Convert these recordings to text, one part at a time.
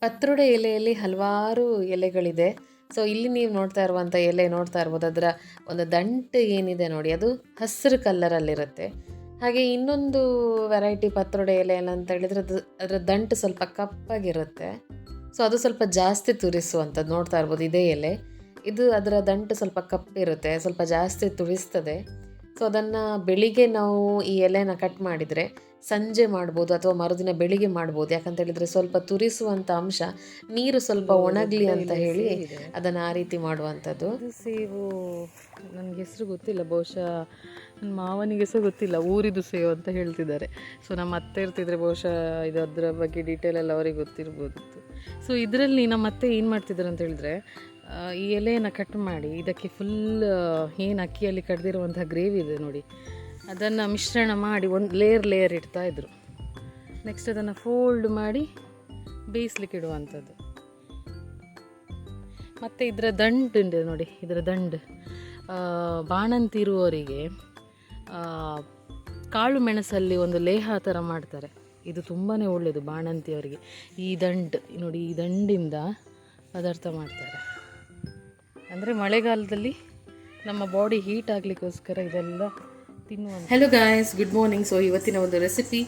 ಪತ್ರೊಡೆ ಎಲೆಯಲ್ಲಿ ಹಲವಾರು ಎಲೆಗಳಿದೆ. ಸೊ ಇಲ್ಲಿ ನೀವು ನೋಡ್ತಾ ಇರುವಂಥ ಎಲೆ ನೋಡ್ತಾ ಇರ್ಬೋದು. ಅದರ ಒಂದು ದಂಟು ಏನಿದೆ ನೋಡಿ, ಅದು ಹಸಿರು ಕಲ್ಲರಲ್ಲಿರುತ್ತೆ. ಹಾಗೆ ಇನ್ನೊಂದು ವೆರೈಟಿ ಪತ್ರೊಡೆ ಎಲೆ ಎಲ್ಲ ಅಂತ ಹೇಳಿದ್ರೆ, ಅದು ಅದರ ದಂಟು ಸ್ವಲ್ಪ ಕಪ್ಪಾಗಿರುತ್ತೆ. ಸೊ ಅದು ಸ್ವಲ್ಪ ಜಾಸ್ತಿ ತುರಿಸುವಂಥದ್ದು. ನೋಡ್ತಾ ಇರ್ಬೋದು ಇದೇ ಎಲೆ. ಇದು ಅದರ ದಂಟು ಸ್ವಲ್ಪ ಕಪ್ಪಿರುತ್ತೆ, ಸ್ವಲ್ಪ ಜಾಸ್ತಿ ತುರಿಸ್ತದೆ. ಸೊ ಅದನ್ನು ಬೆಳಿಗ್ಗೆ ನಾವು ಈ ಎಲೆನ ಕಟ್ ಮಾಡಿದರೆ ಸಂಜೆ ಮಾಡ್ಬೋದು ಅಥವಾ ಮರುದಿನ ಬೆಳಿಗ್ಗೆ ಮಾಡ್ಬೋದು. ಯಾಕಂತ ಹೇಳಿದ್ರೆ ಸ್ವಲ್ಪ ತುರಿಸುವಂಥ ಅಂಶ ನೀರು ಸ್ವಲ್ಪ ಒಣಗಲಿ ಅಂತ ಹೇಳಿ ಅದನ್ನು ಆ ರೀತಿ ಮಾಡುವಂಥದ್ದು. ಸೇವು ನನಗೆ ಹೆಸರು ಗೊತ್ತಿಲ್ಲ ಬಹುಶಃ ನನ್ನ ಮಾವನಿಗೆ ಸಹ ಗೊತ್ತಿಲ್ಲ ಊರಿದು ಸೇವು ಅಂತ ಹೇಳ್ತಿದ್ದಾರೆ. ಸೊ ನಮ್ಮ ಅತ್ತೆ ಇರ್ತಿದ್ರೆ ಬಹುಶಃ ಇದು ಅದರ ಬಗ್ಗೆ ಡೀಟೇಲ್ ಎಲ್ಲ ಅವರಿಗೆ ಗೊತ್ತಿರ್ಬೋದಿತ್ತು. ಸೊ ಇದರಲ್ಲಿ ನಮ್ಮ ಅತ್ತೆ ಏನು ಮಾಡ್ತಿದ್ದಾರೆ ಅಂತ ಹೇಳಿದ್ರೆ ಈ ಎಲೆಯನ್ನು ಕಟ್ ಮಾಡಿ ಇದಕ್ಕೆ ಫುಲ್ ಏನು ಅಕ್ಕಿಯಲ್ಲಿ ಕಡ್ದಿರುವಂತಹ ಗ್ರೇವಿ ಇದೆ ನೋಡಿ. ಅದನ್ನು ಮಿಶ್ರಣ ಮಾಡಿ ಒಂದು ಲೇಯರ್ ಲೇಯರ್ ಇಡ್ತಾ ಇದ್ರು. ನೆಕ್ಸ್ಟ್ ಅದನ್ನು ಫೋಲ್ಡ್ ಮಾಡಿ ಬೇಯಿಸ್ಲಿಕ್ಕೆ ಇಡುವಂಥದ್ದು ಮತ್ತು ಇದರ ದಂಡು ಇದೆ ನೋಡಿ, ಇದರ ದಂಡು. ಬಾಣಂತಿ ಇರುವವರಿಗೆ ಕಾಳು ಮೆಣಸಲ್ಲಿ ಒಂದು ಲೇಹ ಥರ ಮಾಡ್ತಾರೆ. ಇದು ತುಂಬಾ ಒಳ್ಳೆಯದು ಬಾಣಂತಿಯವರಿಗೆ ಈ ದಂಡು, ನೋಡಿ ಈ ದಂಡಿಂದ ಪದಾರ್ಥ ಮಾಡ್ತಾರೆ. ಅಂದರೆ ಮಳೆಗಾಲದಲ್ಲಿ ನಮ್ಮ ಬಾಡಿ ಹೀಟ್ ಆಗಲಿಕ್ಕೋಸ್ಕರ ಇದೆಲ್ಲ ತಿನ್ನುವಂಥ hello guys good morning so ಇವತ್ತಿನ ಒಂದು ರೆಸಿಪಿ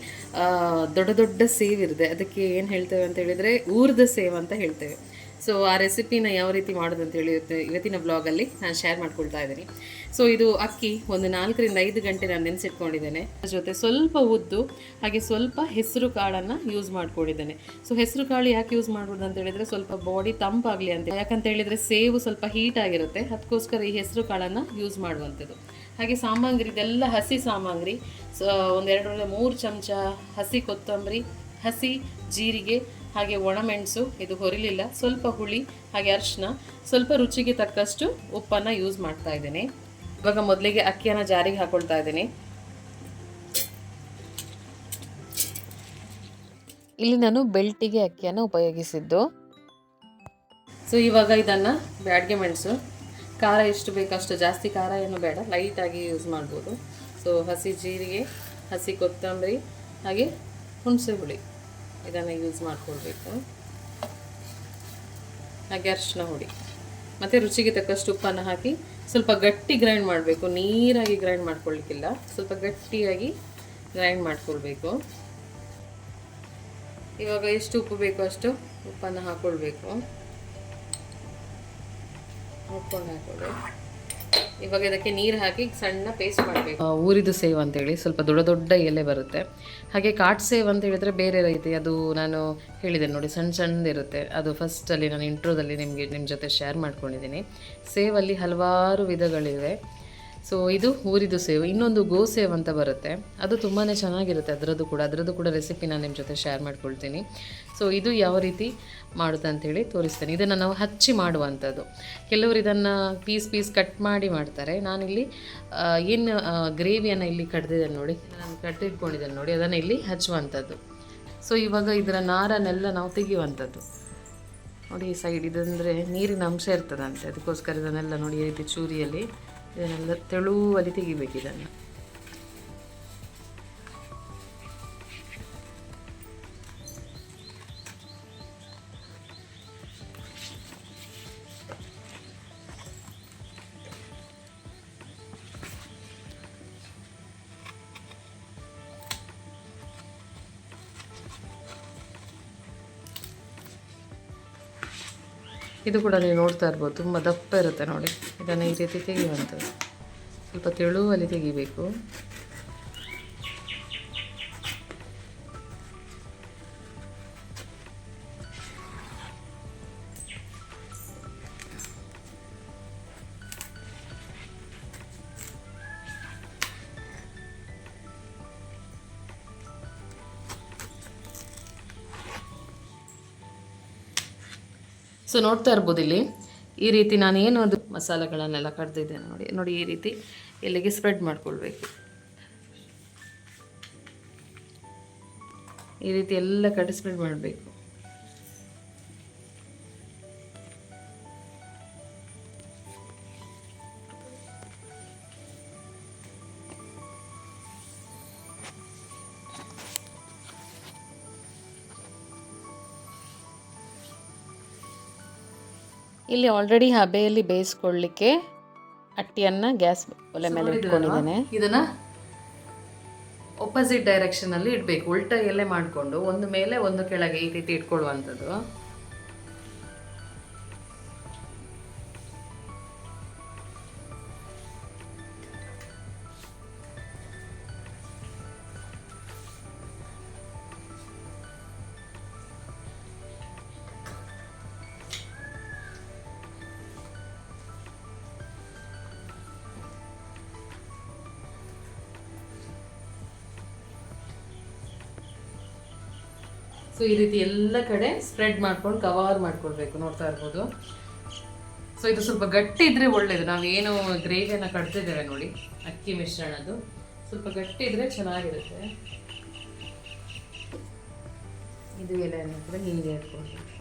ದೊಡ್ಡ ದೊಡ್ಡ ಸೇವ್ ಇರುತ್ತೆ. ಅದಕ್ಕೆ ಏನು ಹೇಳ್ತೇವೆ ಅಂತ ಹೇಳಿದರೆ ಊರ್ದ ಸೇವ್ ಅಂತ ಹೇಳ್ತೇವೆ. ಸೊ ಆ ರೆಸಿಪಿನ ಯಾವ ರೀತಿ ಮಾಡೋದು ಅಂತ ಹೇಳಿ ಇವತ್ತು- ಇವತ್ತಿನ ಬ್ಲಾಗಲ್ಲಿ ನಾನು ಶೇರ್ ಮಾಡ್ಕೊಳ್ತಾ ಇದ್ದೀನಿ. ಸೊ ಇದು ಅಕ್ಕಿ ಒಂದು ನಾಲ್ಕರಿಂದ ಐದು ಗಂಟೆ ನಾನು ನೆನೆಸಿಟ್ಕೊಂಡಿದ್ದೇನೆ. ಅದ್ರ ಜೊತೆ ಸ್ವಲ್ಪ ಉದ್ದು, ಹಾಗೆ ಸ್ವಲ್ಪ ಹೆಸರು ಕಾಳನ್ನು ಯೂಸ್ ಮಾಡ್ಕೊಂಡಿದ್ದೇನೆ. ಸೊ ಹೆಸರು ಕಾಳು ಯಾಕೆ ಯೂಸ್ ಮಾಡ್ಬೋದು ಅಂತ ಹೇಳಿದರೆ ಸ್ವಲ್ಪ ಬಾಡಿ ತಂಪಾಗಲಿ ಅಂತ. ಯಾಕಂತ ಹೇಳಿದರೆ ಸೇವು ಸ್ವಲ್ಪ ಹೀಟ್ ಆಗಿರುತ್ತೆ. ಅದಕ್ಕೋಸ್ಕರ ಈ ಹೆಸರು ಕಾಳನ್ನು ಯೂಸ್ ಮಾಡುವಂಥದ್ದು. ಹಾಗೆ ಸಾಮಗ್ರಿ, ಇದೆಲ್ಲ ಹಸಿ ಸಾಮಗ್ರಿ. ಸೊ ಒಂದೆರಡರಿಂದ ಮೂರು ಚಮಚ ಹಸಿ ಕೊತ್ತಂಬರಿ, ಹಸಿ ಜೀರಿಗೆ ಹಾಗೆ ಒಣಮೆಣಸು ಇದು ಹೊರಿಲಿಲ್ಲ. ಸ್ವಲ್ಪ ಹುಳಿ ಹಾಗೆ ಅರಿಶಿನ ಸ್ವಲ್ಪ ರುಚಿಗೆ ತಕ್ಕಷ್ಟು ಉಪ್ಪನ್ನು ಯೂಸ್ ಮಾಡ್ತಾ ಇದ್ದೇನೆ. ಇವಾಗ ಮೊದಲಿಗೆ ಅಕ್ಕಿಯನ್ನು ಜಾರಿಗೆ ಹಾಕೊಳ್ತಾ ಇದ್ದೀನಿ. ಇಲ್ಲಿ ನಾನು ಬೆಲ್ಟಿಗೆ ಅಕ್ಕಿಯನ್ನು ಉಪಯೋಗಿಸಿದ್ದು. ಸೊ ಇವಾಗ ಇದನ್ನು ಬ್ಯಾಡ್ಗೆ ಮೆಣಸು. ಖಾರ ಎಷ್ಟು ಬೇಕಷ್ಟು ಜಾಸ್ತಿ ಖಾರ ಏನು ಬೇಡ ಲೈಟಾಗಿ ಯೂಸ್ ಮಾಡ್ಬೋದು. ಸೊ ಹಸಿ ಜೀರಿಗೆ ಹಸಿ ಕೊತ್ತಂಬರಿ ಹಾಗೆ ಹುಣಸೆ ಹುಳಿ. ಇದನ್ನು ಯೂಸ್ ಮಾಡಿಕೊಳ್ಬೇಕು. ಹಾಗೆ ಅರಿಶಿನ ಹುಡಿ. ಮತ್ತು ರುಚಿಗೆ ತಕ್ಕಷ್ಟು ಉಪ್ಪನ್ನು ಹಾಕಿ ಸ್ವಲ್ಪ ಗಟ್ಟಿ ಗ್ರೈಂಡ್ ಮಾಡಬೇಕು. ನೀರಾಗಿ ಗ್ರೈಂಡ್ ಮಾಡ್ಕೊಳ್ಳಿಕ್ಕಿಲ್ಲ ಸ್ವಲ್ಪ ಗಟ್ಟಿಯಾಗಿ ಗ್ರೈಂಡ್ ಮಾಡ್ಕೊಳ್ಬೇಕು. ಇವಾಗ ಎಷ್ಟು ಉಪ್ಪು ಬೇಕೋ ಅಷ್ಟು ಉಪ್ಪನ್ನು ಹಾಕ್ಕೊಳ್ಬೇಕು ಹಾಕ್ಕೊಂಡು ಹಾಕೊಳ್ಳಿ ಇವಾಗ ಇದಕ್ಕೆ ನೀರು ಹಾಕಿ ಸಣ್ಣ ಪೇಸ್ಟ್ ಮಾಡಬೇಕು. ಊರಿದು ಸೇವ್ ಅಂತೇಳಿ ಸ್ವಲ್ಪ ದೊಡ್ಡ ದೊಡ್ಡ ಎಲೆ ಬರುತ್ತೆ. ಹಾಗೆ ಕಾಟ್ ಸೇವ್ ಅಂತ ಹೇಳಿದ್ರೆ ಬೇರೆ ರೀತಿ ಅದು ನಾನು ಹೇಳಿದೆ ನೋಡಿ ಸಣ್ಣ ಇರುತ್ತೆ. ಅದು ಫಸ್ಟಲ್ಲಿ ನಾನು ಇಂಟ್ರೋದಲ್ಲಿ ನಿಮಗೆ ನಿಮ್ಮ ಜೊತೆ ಶೇರ್ ಮಾಡ್ಕೊಂಡಿದ್ದೀನಿ. ಸೇವಲ್ಲಿ ಹಲವಾರು ವಿಧಗಳಿವೆ. ಸೊ ಇದು ಊರಿದು ಸೇವ್. ಇನ್ನೊಂದು ಗೋ ಸೇವ್ ಅಂತ ಬರುತ್ತೆ. ಅದು ತುಂಬಾ ಚೆನ್ನಾಗಿರುತ್ತೆ. ಅದರದ್ದು ಕೂಡ ಅದರದ್ದು ಕೂಡ ರೆಸಿಪಿ ನಾನು ನಿಮ್ಮ ಜೊತೆ ಶೇರ್ ಮಾಡ್ಕೊಳ್ತೀನಿ. ಸೊ ಇದು ಯಾವ ರೀತಿ ಮಾಡುತ್ತೆ ಅಂತೇಳಿ ತೋರಿಸ್ತೇನೆ. ಇದನ್ನು ನಾವು ಹಚ್ಚಿ ಮಾಡುವಂಥದ್ದು. ಕೆಲವರು ಇದನ್ನು ಪೀಸ್ ಪೀಸ್ ಕಟ್ ಮಾಡಿ ಮಾಡ್ತಾರೆ. ನಾನಿಲ್ಲಿ ಏನು ಗ್ರೇವಿಯನ್ನು ಇಲ್ಲಿ ಕಡ್ದಿದ್ದೇನೆ ನೋಡಿ. ನಾನು ಕಟ್ಟಿಟ್ಕೊಂಡಿದ್ದೇನೆ ನೋಡಿ. ಅದನ್ನು ಇಲ್ಲಿ ಹಚ್ಚುವಂಥದ್ದು. ಸೊ ಇವಾಗ ಇದರ ನಾರನ್ನೆಲ್ಲ ನಾವು ತೆಗೆಯುವಂಥದ್ದು. ನೋಡಿ ಈ ಸೈಡ್ ಇದಂದರೆ ನೀರಿನ ಅಂಶ ಇರ್ತದಂತೆ. ಅದಕ್ಕೋಸ್ಕರ ಇದನ್ನೆಲ್ಲ ನೋಡಿ ಈ ರೀತಿ ಚೂರಿಯಲ್ಲಿ ಇದನ್ನೆಲ್ಲ ತೆಳುವಲ್ಲಿ ತೆಗಿಬೇಕು ಇದನ್ನು ಇದು ಕೂಡ ನೀವು ನೋಡ್ತಾ ಇರ್ಬೋದು. ತುಂಬ ದಪ್ಪ ಇರುತ್ತೆ ನೋಡಿ. ಇದನ್ನು ಈ ರೀತಿ ತೆಗೆಯುವಂಥದ್ದು. ಸ್ವಲ್ಪ ತೆಳುವಲ್ಲಿ ತೆಗಿಬೇಕು. ಸೊ ನೋಡ್ತಾ ಇರ್ಬೋದು ಇಲ್ಲಿ. ಈ ರೀತಿ ನಾನು ಏನು ಅದು ಮಸಾಲೆಗಳನ್ನೆಲ್ಲ ಕಡ್ದಿದ್ದೇನೆ ನೋಡಿ. ನೋಡಿ, ಈ ರೀತಿ ಇಲ್ಲಿಗೆ ಸ್ಪ್ರೆಡ್ ಮಾಡ್ಕೊಳ್ಬೇಕು. ಈ ರೀತಿ ಎಲ್ಲ ಕಡೆ ಸ್ಪ್ರೆಡ್ ಮಾಡಬೇಕು. ಇಲ್ಲಿ ಆಲ್ರೆಡಿ ಹಬೆಯಲ್ಲಿ ಬೇಯಿಸ್ಕೊಳ್ಳಿಕ್ಕೆ ಅಟ್ಟಿಯನ್ನು ಗ್ಯಾಸ್ ಒಲೆ ಮೇಲೆ ಇಟ್ಕೊಂಡಿದ್ದೇನೆ. ಇದನ್ನ ಒಪೋಸಿಟ್ ಡೈರೆಕ್ಷನ್ ಅಲ್ಲಿ ಇಡಬೇಕು. ಉಲ್ಟಾ ಎಲ್ಲೇ ಮಾಡಿಕೊಂಡು ಒಂದು ಮೇಲೆ ಒಂದು ಕೆಳಗೆ ಈ ರೀತಿ ಇಟ್ಕೊಳ್ಳುವಂಥದ್ದು. ಸೊ ಈ ರೀತಿ ಎಲ್ಲ ಕಡೆ ಸ್ಪ್ರೆಡ್ ಮಾಡ್ಕೊಂಡು ಕವರ್ ಮಾಡ್ಕೊಳ್ಬೇಕು, ನೋಡ್ತಾ ಇರ್ಬೋದು. ಸೊ ಇದು ಸ್ವಲ್ಪ ಗಟ್ಟಿ ಇದ್ರೆ ಒಳ್ಳೇದು. ನಾವು ಏನು ಗ್ರೇವಿಯನ್ನು ಕಟ್ತಿದ್ದೇವೆ ನೋಡಿ, ಅಕ್ಕಿ ಮಿಶ್ರಣದ್ದು. ಸ್ವಲ್ಪ ಗಟ್ಟಿ ಇದ್ರೆ ಚೆನ್ನಾಗಿರುತ್ತೆ. ಇದು ಎಲ್ಲ ಕೂಡ ಹೀಗೆ ಇಟ್ಕೊಂಡು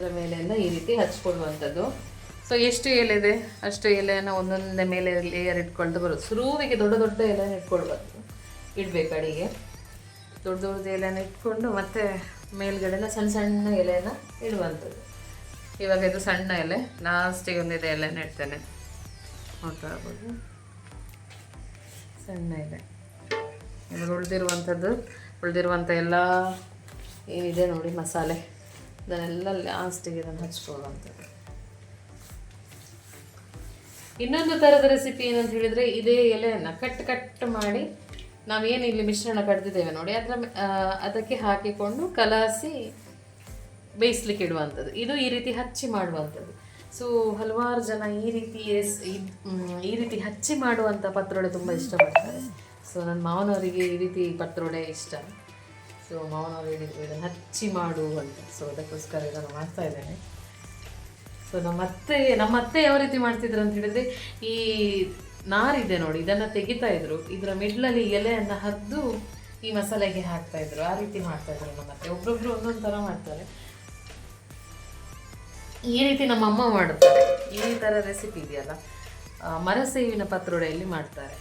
ಅದರ ಮೇಲೆಲ್ಲ ಈ ರೀತಿ ಹಚ್ಕೊಳ್ಳುವಂಥದ್ದು. ಸೊ ಎಷ್ಟು ಎಲೆ ಇದೆ? ಅಷ್ಟು ಎಲೆಯನ್ನು ಒಂದೊಂದೇ ಮೇಲೆ ಲೇಯರ್ ಇಟ್ಕೊಳ್ತಾ ಬರೋದು. ಶುರುವಿಗೆ ದೊಡ್ಡ ದೊಡ್ಡ ಎಲೆನ ಇಟ್ಕೊಳ್ಬಾರ್ದು. ಇಡಬೇಕು ಅಡಿಗೆ. ದೊಡ್ಡ ದೊಡ್ಡ ಎಲೆನ ಇಟ್ಕೊಂಡು ಮತ್ತೆ ಮೇಲ್ಗಡೆನ ಸಣ್ಣ ಸಣ್ಣ ಎಲೆನ ಇಡುವಂಥದ್ದು. ಇವಾಗ ಇದು ಸಣ್ಣ ಎಲೆ. ಲಾಸ್ಟಿಗೆ ಒಂದಿದೆ ಎಲೆನ ಇಡ್ತೇನೆ. ನೋಡ್ತಾ ಇರ್ಬೋದು ಸಣ್ಣ ಎಲೆ. ಇವಾಗ ಉಳಿದಿರುವಂಥದ್ದು, ಉಳಿದಿರುವಂಥ ಎಲ್ಲ ಏನಿದೆ ನೋಡಿ ಮಸಾಲೆ. ಇದನ್ನೆಲ್ಲ ಲಾಸ್ಟಿಗೆ ಇದನ್ನು ಹಚ್ಕೊಳ್ಳುವಂಥದ್ದು ಇನ್ನೊಂದು ಥರದ ರೆಸಿಪಿ ಏನಂತ ಹೇಳಿದರೆ, ಇದೇ ಎಲೆಯನ್ನು ಕಟ್ ಕಟ್ ಮಾಡಿ ನಾವೇನು ಇಲ್ಲಿ ಮಿಶ್ರಣ ಕಡ್ದಿದ್ದೇವೆ ನೋಡಿ, ಅದರ ಅದಕ್ಕೆ ಹಾಕಿಕೊಂಡು ಕಲಸಿ ಬೇಯಿಸ್ಲಿಕ್ಕೆ ಇಡುವಂಥದ್ದು. ಇದು ಈ ರೀತಿ ಹಚ್ಚಿ ಮಾಡುವಂಥದ್ದು. ಸೊ ಹಲವಾರು ಜನ ಈ ರೀತಿ ಈ ರೀತಿ ಹಚ್ಚಿ ಮಾಡುವಂಥ ಪತ್ರೊಡೆ ತುಂಬ ಇಷ್ಟಪಡ್ತಾರೆ. ಸೊ ನನ್ನ ಮಾವನವರಿಗೆ ಈ ರೀತಿ ಪತ್ರೊಡೆ ಇಷ್ಟ. ಸೊ ಮಾವನವರಿಗೆ ಇದನ್ನು ಹಚ್ಚಿ ಮಾಡು ಅಂತ. ಸೊ ಅದಕ್ಕೋಸ್ಕರ ಇದನ್ನು ಮಾಡ್ತಾ ಇದ್ದೇನೆ. ಸೊ ನಮ್ಮ ಅತ್ತೆ ನಮ್ಮ ಅತ್ತೆ ಯಾವ ರೀತಿ ಮಾಡ್ತಿದ್ರು ಅಂತ ಹೇಳಿದ್ರೆ, ಈ ನಾರಿದೆ ನೋಡಿ, ಇದನ್ನು ತೆಗಿತಾ ಇದ್ರು. ಇದರ ಮಿಡ್ಲಲ್ಲಿ ಎಲೆಯನ್ನು ಹದ್ದು ಈ ಮಸಾಲೆಗೆ ಹಾಕ್ತಾ ಇದ್ರು. ಆ ರೀತಿ ಮಾಡ್ತಾ ಇದ್ರು ನಮ್ಮ ಅತ್ತೆ ಒಬ್ರೊಬ್ರು ಒಂದೊಂದು ಥರ ಮಾಡ್ತಾರೆ. ಈ ರೀತಿ ನಮ್ಮ ಅಮ್ಮ ಮಾಡುತ್ತಾರೆ. ಈ ಥರ ರೆಸಿಪಿ ಇದೆಯಲ್ಲ. ಮರಸೇವಿನ ಪತ್ರೊಡೆಯಲ್ಲಿ ಮಾಡ್ತಾರೆ.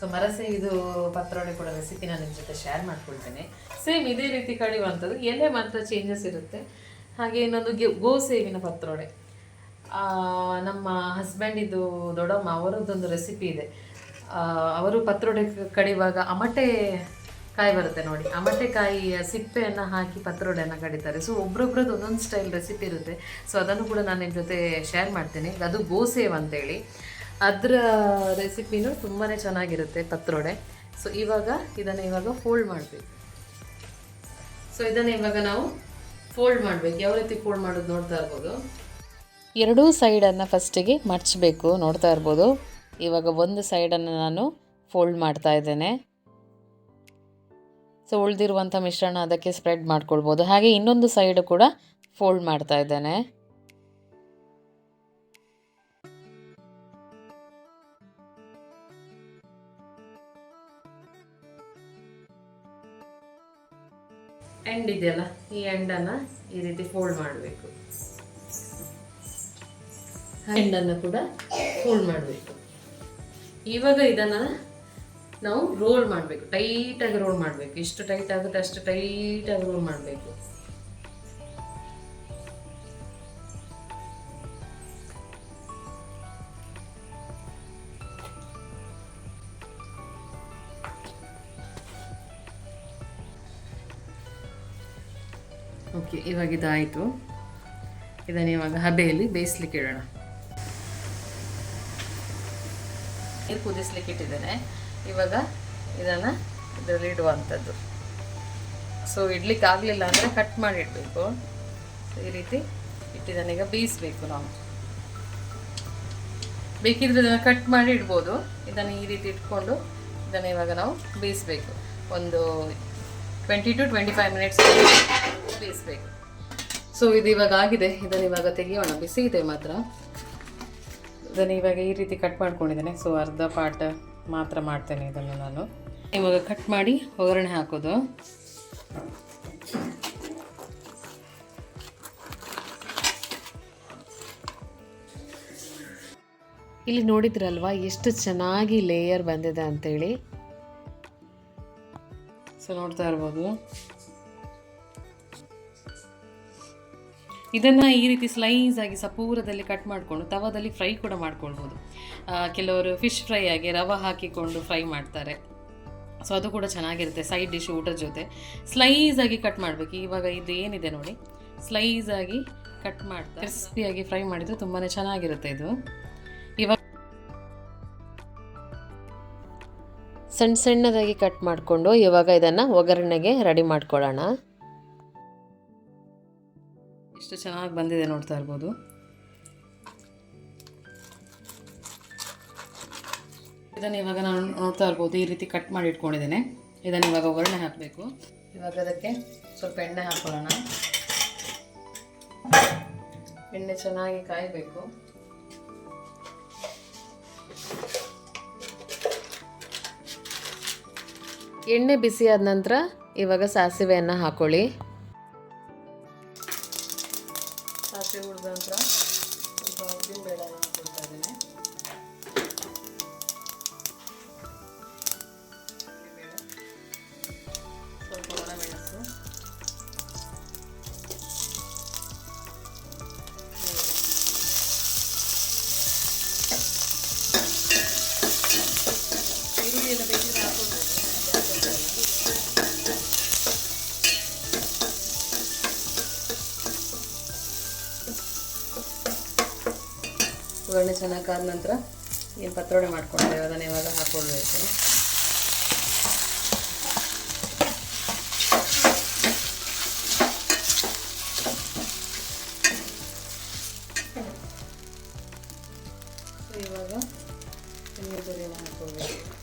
ಸೊ ಇದು ಪತ್ರೊಡೆ ಕೂಡ ರೆಸಿಪಿ ನಾನು ನಿಮ್ಮ ಜೊತೆ ಶೇರ್ ಮಾಡ್ಕೊಳ್ತೇನೆ. ಸೇಮ್ ಇದೇ ರೀತಿ ಕಳಿಯುವಂಥದ್ದು. ಎಲೆ ಮಾತ್ರ ಚೇಂಜಸ್ ಇರುತ್ತೆ. ಹಾಗೆ ಇನ್ನೊಂದು ಗೆ- ಗೋಸೇವಿನ ಪತ್ರೊಡೆ ನಮ್ಮ ಹಸ್ಬೆಂಡಿದು ದೊಡ್ಡಮ್ಮ, ಅವರದ್ದೊಂದು ರೆಸಿಪಿ ಇದೆ. ಅವರು ಪತ್ರೊಡೆ ಕಡಿವಾಗ ಅಮಟೆ ಕಾಯಿ ಬರುತ್ತೆ ನೋಡಿ. ಅಮಟೆ ಕಾಯಿಯ ಸಿಪ್ಪೆಯನ್ನು ಹಾಕಿ ಪತ್ರೊಡೆಯನ್ನು ಕಡಿತಾರೆ. ಸೊ ಒಬ್ರೊಬ್ರದ್ದು ಒಂದೊಂದು ಸ್ಟೈಲ್ ರೆಸಿಪಿ ಇರುತ್ತೆ. ಸೊ ಅದನ್ನು ಕೂಡ ನಾನು ನಿಮ್ಮ ಜೊತೆ ಶೇರ್ ಮಾಡ್ತೀನಿ. ಅದು ಗೋಸೇವ್ ಅಂತೇಳಿ. ಅದರ ರೆಸಿಪಿನೂ ತುಂಬಾ ಚೆನ್ನಾಗಿರುತ್ತೆ ಪತ್ರೊಡೆ. ಸೊ ಇವಾಗ ಇದನ್ನು ಇವಾಗ ಫೋಲ್ಡ್ ಮಾಡಬೇಕು. ಸೊ ಇದನ್ನು ಇವಾಗ ನಾವು ಫೋಲ್ಡ್ ಮಾಡಬೇಕು. ಯಾವ ರೀತಿ ಫೋಲ್ಡ್ ಮಾಡೋದು ನೋಡ್ತಾ ಇರ್ಬೋದು. ಎರಡೂ ಸೈಡನ್ನು ಫಸ್ಟಿಗೆ ಮಡಚಬೇಕು ನೋಡ್ತಾ ಇರ್ಬೋದು. ಇವಾಗ ಒಂದು ಸೈಡನ್ನು ನಾನು ಫೋಲ್ಡ್ ಮಾಡ್ತಾ ಇದ್ದೇನೆ. ಸೊ ಉಳಿದಿರುವಂಥ ಮಿಶ್ರಣ ಅದಕ್ಕೆ ಸ್ಪ್ರೆಡ್ ಮಾಡ್ಕೊಳ್ಬೋದು. ಹಾಗೆ ಇನ್ನೊಂದು ಸೈಡ್ ಕೂಡ ಫೋಲ್ಡ್ ಮಾಡ್ತಾ ಇದ್ದೇನೆ. ಎಂಡ್ ಇದೆಯಲ್ಲ? ಈ ಎಂಡನ್ನು ಈ ರೀತಿ ಫೋಲ್ಡ್ ಮಾಡಬೇಕು. ಎಂಡನ್ನು ಕೂಡ ಫೋಲ್ಡ್ ಮಾಡಬೇಕು. ಇವಾಗ ಇದನ್ನು ನಾವು ರೋಲ್ ಮಾಡಬೇಕು. ಟೈಟಾಗಿ ರೋಲ್ ಮಾಡಬೇಕು. ಎಷ್ಟು ಟೈಟ್ ಆಗುತ್ತೆ ಅಷ್ಟು ಟೈಟಾಗಿ ರೋಲ್ ಮಾಡಬೇಕು. ಓಕೆ, ಇವಾಗ ಇದಾಯಿತು. ಇದನ್ನು ಇವಾಗ ಹಬೆಯಲ್ಲಿ ಬೇಯಿಸ್ಲಿಕ್ಕೆ ಇಡೋಣ. ನೀರು ಕುದಿಸ್ಲಿಕ್ಕೆ ಇಟ್ಟಿದ್ದೇನೆ. ಇವಾಗ ಇದನ್ನು ಇದರಲ್ಲಿ ಇಡುವಂಥದ್ದು. ಸೊ ಇಡ್ಲಿಕ್ಕೆ ಆಗಲಿಲ್ಲ ಅಂದರೆ ಕಟ್ ಮಾಡಿ ಇಡಬೇಕು ಈ ರೀತಿ ಇಟ್ಟಿದ್ದಾನೆ. ಈಗ ಬೇಯಿಸ್ಬೇಕು ನಾವು. ಬೇಕಿದ್ರೆ ಇದನ್ನು ಕಟ್ ಮಾಡಿ ಇಡ್ಬೋದು. ಇದನ್ನು ಈ ರೀತಿ ಇಟ್ಕೊಂಡು ಇದನ್ನು ಇವಾಗ ನಾವು ಬೇಯಿಸ್ಬೇಕು. ಒಂದು twenty to twenty five minutes so ಇದು ಇವಾಗ ಆಗಿದೆ. ಇದನ್ನು ಇವಾಗ ತೆಗಿಯೋಣ. ಬಿಸಿ ಇದೆ ಮಾತ್ರ. ಇದನ್ನು ಇವಾಗ ಈ ರೀತಿ ಕಟ್ ಮಾಡ್ಕೊಂಡಿದ್ದೇನೆ. ಸೊ ಅರ್ಧ ಪಾರ್ಟ್ ಮಾತ್ರ ಮಾಡ್ತೇನೆ ಇದನ್ನು ನಾನು. ಇವಾಗ ಕಟ್ ಮಾಡಿ ಒಗ್ಗರಣೆ ಹಾಕೋದು. ಇಲ್ಲಿ ನೋಡಿದ್ರಲ್ವಾ, ಎಷ್ಟು ಚೆನ್ನಾಗಿ ಲೇಯರ್ ಬಂದಿದೆ ಅಂತೇಳಿ? ಸೊ ನೋಡ್ತಾ ಇರ್ಬೋದು. ಇದನ್ನು ಈ ರೀತಿ ಸ್ಲೈಸ್ ಆಗಿ ಸಪೂರದಲ್ಲಿ ಕಟ್ ಮಾಡಿಕೊಂಡು ತವದಲ್ಲಿ ಫ್ರೈ ಕೂಡ ಮಾಡ್ಕೊಳ್ಬೋದು. ಕೆಲವರು ಫಿಶ್ ಫ್ರೈ ಆಗಿ ರವೆ ಹಾಕಿಕೊಂಡು ಫ್ರೈ ಮಾಡ್ತಾರೆ. ಸೊ ಅದು ಕೂಡ ಚೆನ್ನಾಗಿರುತ್ತೆ ಸೈಡ್ ಡಿಶ್ ಊಟದ ಜೊತೆ. ಸ್ಲೈಸ್ ಆಗಿ ಕಟ್ ಮಾಡಬೇಕು. ಇವಾಗ ಇದು ಏನಿದೆ ನೋಡಿ? ಸ್ಲೈಸ್ ಆಗಿ ಕಟ್ ಮಾಡ್ತಾರೆ. ಕ್ರಿಸ್ಪಿಯಾಗಿ ಫ್ರೈ ಮಾಡಿದರೆ ತುಂಬಾ ಚೆನ್ನಾಗಿರುತ್ತೆ ಇದು. ಇವಾಗ ಸಣ್ಣ ಸಣ್ಣದಾಗಿ ಕಟ್ ಮಾಡಿಕೊಂಡು ಇವಾಗ ಇದನ್ನು ಒಗ್ಗರಣೆಗೆ ರೆಡಿ ಮಾಡ್ಕೊಳ್ಳೋಣ. ಎಷ್ಟು ಚೆನ್ನಾಗಿ ಬಂದಿದೆ ನೋಡ್ತಾ ಇರ್ಬೋದು. ಇದನ್ನು ಇವಾಗ ನಾನು ನೋಡ್ತಾ ಇರ್ಬೋದು, ಈ ರೀತಿ ಕಟ್ ಮಾಡಿ ಇಟ್ಕೊಂಡಿದ್ದೇನೆ. ಇದನ್ನು ಇವಾಗ ಒಗ್ಗರಣೆ ಹಾಕಬೇಕು. ಇವಾಗ ಅದಕ್ಕೆ ಸ್ವಲ್ಪ ಎಣ್ಣೆ ಹಾಕೊಳ್ಳೋಣ. ಎಣ್ಣೆ ಚೆನ್ನಾಗಿ ಕಾಯಬೇಕು. ಎಣ್ಣೆ ಬಿಸಿ ಆದ ನಂತರ ಇವಾಗ ಸಾಸಿವೆಯನ್ನು ಹಾಕೊಳ್ಳಿ. ಸಾಸಿವೆ ಹುರಿದ ನಂತರ ಸ್ವಲ್ಪ ಉದ್ದಿನಬೇಳೆನ ಹಾಕ್ಕೊಳ್ತಾ ಇದ್ದೇನೆ. ಒಗ್ಗರಣೆ ಚೆನ್ನಾಗಿ ಆದ ನಂತರ ಏನು ಪತ್ರೊಡೆ ಮಾಡ್ಕೊಂಡಿದ್ದೇವೆ ಅದನ್ನು ಇವಾಗ ಹಾಕ್ಕೊಳ್ಬೇಕು ಇವಾಗ ಹಾಕ್ಕೊಳ್ಬೇಕು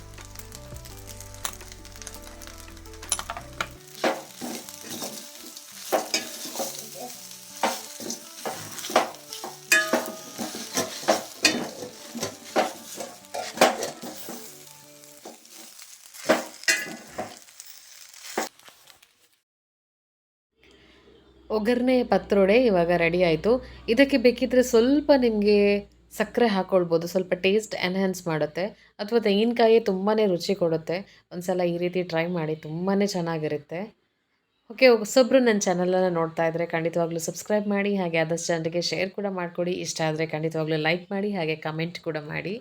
ಒಗ್ಗರಣೆ ಪತ್ರೊಡೆ ಇವಾಗ ರೆಡಿ ಆಯಿತು. ಇದಕ್ಕೆ ಬೇಕಿದ್ರೆ ಸ್ವಲ್ಪ ನಿಮಗೆ ಸಕ್ಕರೆ ಹಾಕ್ಕೊಳ್ಬೋದು ಸ್ವಲ್ಪ ಟೇಸ್ಟ್ ಎನ್ಹ್ಯಾನ್ಸ್ ಮಾಡುತ್ತೆ. ಅಥವಾ ತೆಂಗಿನಕಾಯಿ ತುಂಬಾ ರುಚಿ ಕೊಡುತ್ತೆ. ಒಂದ್ಸಲ ಈ ರೀತಿ ಟ್ರೈ ಮಾಡಿ ತುಂಬಾ ಚೆನ್ನಾಗಿರುತ್ತೆ. ಓಕೆ ಹೊಸೊಬ್ಬರು ನನ್ನ ಚಾನಲನ್ನು ನೋಡ್ತಾ ಇದ್ದರೆ ಖಂಡಿತವಾಗ್ಲೂ ಸಬ್ಸ್ಕ್ರೈಬ್ ಮಾಡಿ, ಹಾಗೆ ಆದಷ್ಟು ಜನರಿಗೆ ಶೇರ್ ಕೂಡ ಮಾಡಿಕೊಡಿ. ಇಷ್ಟ ಆದರೆ ಖಂಡಿತವಾಗ್ಲೂ ಲೈಕ್ ಮಾಡಿ, ಹಾಗೆ ಕಮೆಂಟ್ ಕೂಡ ಮಾಡಿ.